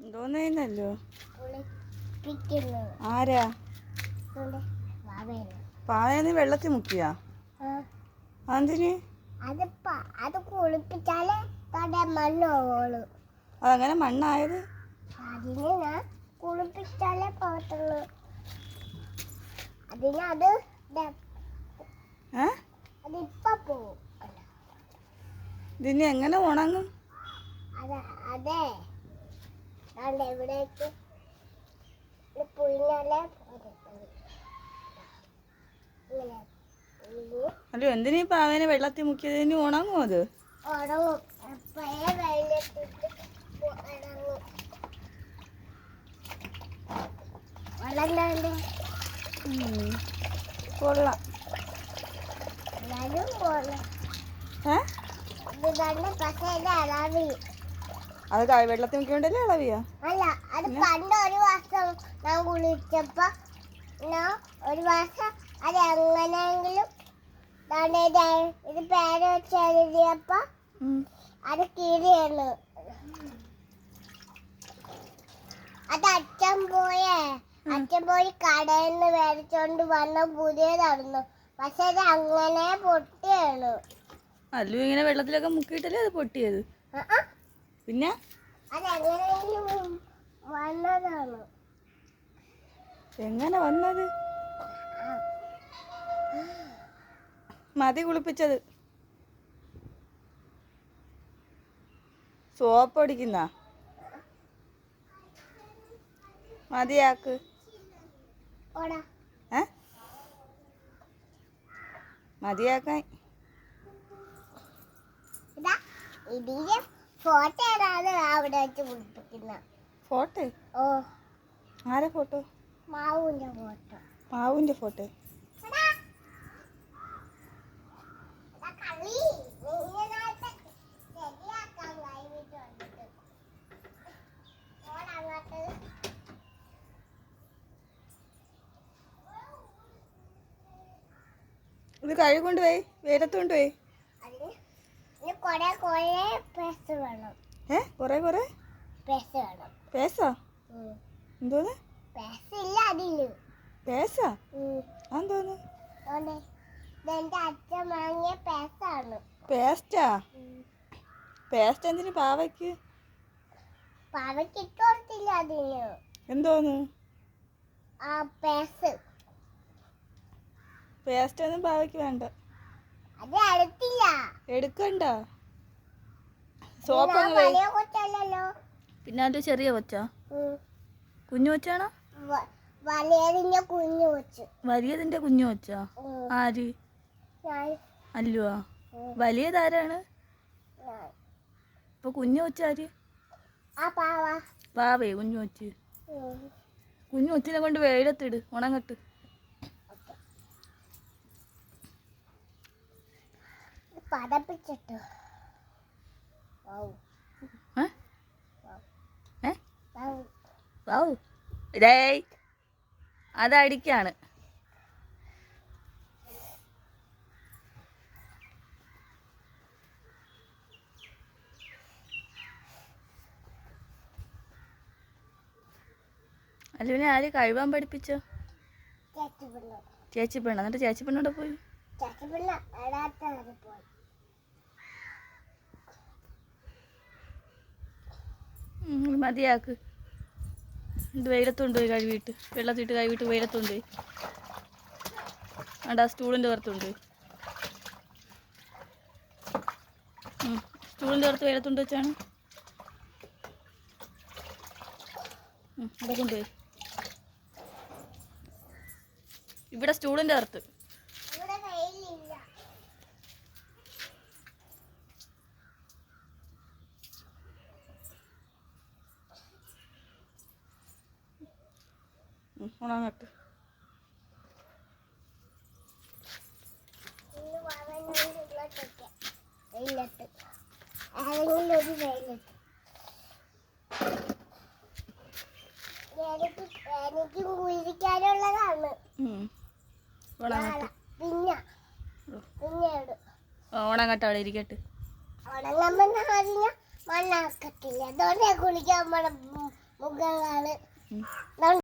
എന്തോന്നല്ലോ ആരാ? പാവേന്ന് വെള്ളത്തിൽ മുക്കിയാ? അതിന് അത് കുളിപ്പിച്ചാലേ തടെ മണ്ണ് പോവുള്ളൂ. അതങ്ങനെ മണ്ണായത്? അതിന് ഞാൻ കുളിപ്പിച്ചാലേ പോകത്തുള്ളൂ. അതിന് അത് അതിപ്പോ പോവും. ഇതിന് എങ്ങനെ ഉണങ്ങും? അതെ. അതുകൊണ്ട് എവിടേക്ക് പുഴിഞ്ഞാലേ അല്ലോ എന്തിനീ പാവേനെ വെള്ളത്തിൽ മുക്കിയത് ഉണങ്ങോ അത്. കൊള്ളാം. ഏ? ഇത് തന്നെ പക്ഷേ ഇത് അളവി അത് കായ വെള്ളത്തിൽ മുക്കിയോണ്ടല്ലേ ഇളവിയാ അല്ല അത് പണ്ട് ഒരു വർഷം ഞാൻ കുളിച്ചപ്പോ ഞാൻ ഒരു വർഷം അത് എങ്ങനെയെങ്കിലും ഇത് പേര് വെച്ച് എഴുതിയപ്പോ അത് കീറിയാണ് അത് അച്ഛൻ പോയേ. അച്ഛൻ പോയി കടയിൽ നിന്ന് മേടിച്ചോണ്ട് വന്ന പുതിയതായിരുന്നു. പക്ഷെ അത് അങ്ങനെ പൊട്ടിയാണ് അല്ലു ഇങ്ങനെ വെള്ളത്തിലൊക്കെ മുക്കിയിട്ടല്ലേ അത് പൊട്ടിയത്? ആ, പിന്നെ? എങ്ങനെ വന്നത്? മതി കുളിപ്പിച്ചത്. സോപ്പ് അടിക്കുന്ന? മതിയാക്ക്. മതിയാക്കാൻ. ഇതാ ഫോട്ടോ ഏതാണ് അവിടെ വെച്ച് ഫോട്ടോ? ഓ. ആരെ ഫോട്ടോ? മാവുന്റെ ഫോട്ടോ. മാവുന്റെ ഫോട്ടോ. ഇത് കഴുകൊണ്ട് പോയി വെയിലത്ത് കൊണ്ടുപോയി അതിന് ഇനി കുറെ കൊറേ പേസ് പേസ്. എന്തോന്ന്? പേസ്റ്റാ പേസ്റ്റ്? എന്തിന് പാവയ്ക്ക്? അതിന്. എന്തോന്ന്? പേസ്റ്റ്. ഒന്നും പാവയ്ക്ക് വേണ്ട. അത് എടുത്തില്ല എടുക്കണ്ട. സോപ്പ് പിന്നെ അത് ചെറിയ കൊച്ച? കുഞ്ഞു കൊച്ചാണോ? വലിയതിന്റെ കുഞ്ഞു കൊച്ച. ആര്? അല്ലുവാ. വലിയതാരാണ്. ഇപ്പൊ കുഞ്ഞു കൊച്ച ആര് പാവ. പാവേ കുഞ്ഞു കൊച്ച്. കുഞ്ഞു കൊച്ചിനെ കൊണ്ട് വെയിലത്തിട് ഉണങ്ങട്ട്. പതപ്പിച്ചിട്ട്. അതടിക്കാണ് അല്ലുവിനെ ആര് കഴിവാൻ പഠിപ്പിച്ചോ? ചേച്ചി പെണ്ണ എന്നിട്ട് ചേച്ചി പെണ്ണോടെ പോയി? ചേച്ചി പോയി. മതിയാക്ക്. ഇത് വെയിലത്തുണ്ട് പോയി കഴുകിയിട്ട്. വെള്ളത്തിട്ട് കഴുകിയിട്ട് വെയിലത്തുണ്ട് പോയി. ആണ്ടാ സ്റ്റൂളിന്റെ പുറത്തുണ്ട്. സ്റ്റൂളിന്റെ പുറത്ത് വെയിലത്തുണ്ട് വെച്ചാണ്. ഇവിടെ കൊണ്ടുപോയി ഇവിടെ സ്റ്റൂളിന്റെ പുറത്ത്. ഉണങ്ങട്ട്. എനിക്ക് കുഴിക്കാനുള്ളതാണ് പിന്നെ. ഓണങ്ങട്ട് അവിടെ ഇരിക്കട്ട്. മണ്ണാക്കത്തില്ല. അതുകൊണ്ട് കുളിക്കാൻ മുഖങ്ങളാണ്.